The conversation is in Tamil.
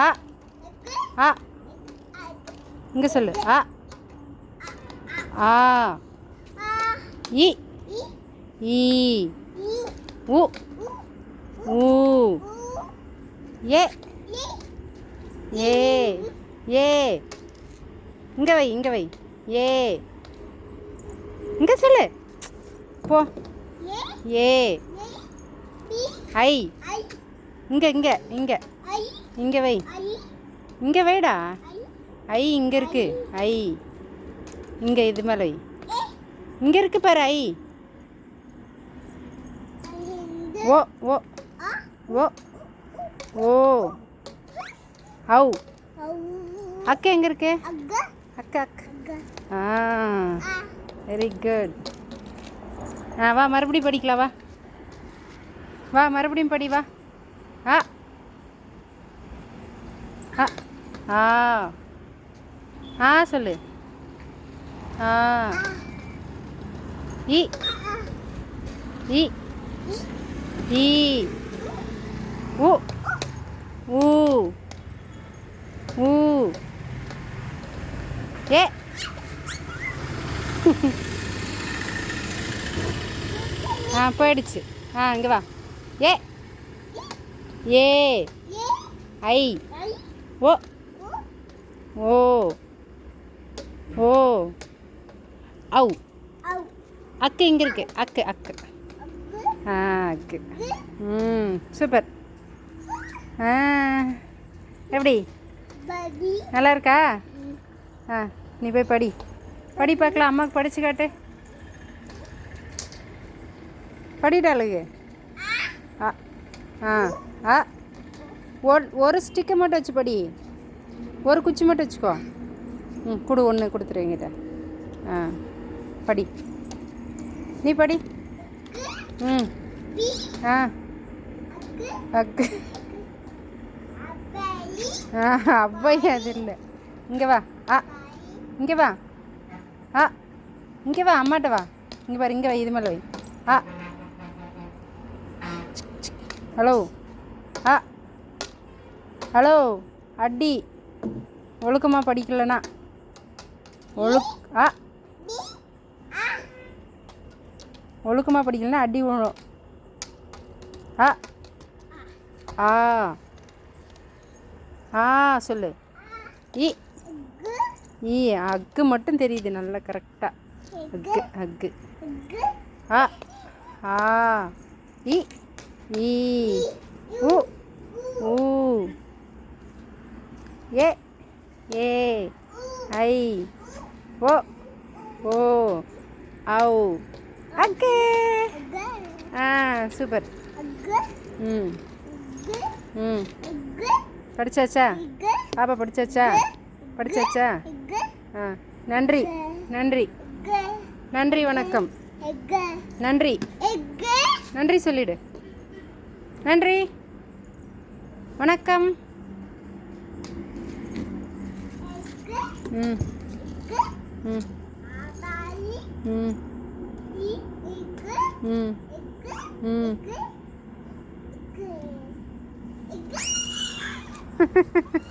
ஆ. ஆ. இங்கே சொல்லு. ஆ. ஆ. இ. ஈ உ. ஊ ஏ. ஏ. ஏ. இங்கே வை இங்கே வை. ஏ. இங்கே சொல்லு. போ. ஏ. ஐ. இங்கே இங்கே இங்கே. இங்கே வை. இங்கே வைடா. ஐ இங்கே இருக்கு. ஐ. இங்கே இது மேலே வை. இங்கே இருக்கு பாரு ஐ. ஓ ஓ. ஓ. ஓ. ஹவு. அக்கா எங்கே இருக்கு? அக்கா அக்கா ஆ. வெரி குட் ஆ வா மறுபடியும் படிக்கலாம் வா. வா மறுபடியும் படி வா. ஆ. ஆ ஆ. ஆ சொல்லு. ஆ. இ இ இ உ. ஊ ஊ ஏ. ஆ போயிடுச்சு. ஆ இங்கே வா. ஏ. ஏ. ஐ. ஓ. ஓ. ஓ. ஔ அக்கு இங்கே இருக்கு. அக்கு அக்கு. ஆ அக்கு. ம் சூப்பர். ஆ. எப்படி? நல்லா இருக்கா? ஆ நீ போய் படி. படி பார்க்கலாம். அம்மாவுக்கு படித்து காட்டு. படிட்டாளுக்கு ஆ ஆ ஆ. ஒரு ஒரு ஸ்டிக்கை மட்டும் வச்சு படி. ஒரு குச்சி மட்டும் வச்சுக்கோ. ம் கொடு ஒன்று கொடுத்துரு எங்கிட்ட ஆ படி. நீ படி. ம். ஆ. அக்கு. ஆ அவ்வையா அது இல்லை. இங்கே வா. ஆ இங்கே வா. ஆ இங்கே வா அம்மாட்ட வா. இங்கே பாரு இங்கே வா இது மேலே வை. ஆ. ஹலோ. ஆ. ஹலோ அடி. ஒழுக்கமாக படிக்கலனா. ஒழுக் ஆ. ஒழுக்கமாக படிக்கலனா அடி விழும். ஆ. ஆ. ஆ சொல்லு. இ. ஈ அக்கு மட்டும் தெரியுது நல்லா கரெக்டாக அக்கு அக்கு. ஆ. ஆ. இ ஈ உ ஊ ஏ ஏ ஐ ஓ ஓ ஔ அக்கு. ஆ சூப்பர். ம். ம். படிச்சாச்சா? பாப்பா படிச்சாச்சா? படிச்சாச்சா? ஆ நன்றி நன்றி. நன்றி வணக்கம். நன்றி. நன்றி சொல்லிடு. நன்றி. வணக்கம். ம். 응. 아빠이. 응. 이 이글. 응. 이글. 응. 이글. 이글. 이글.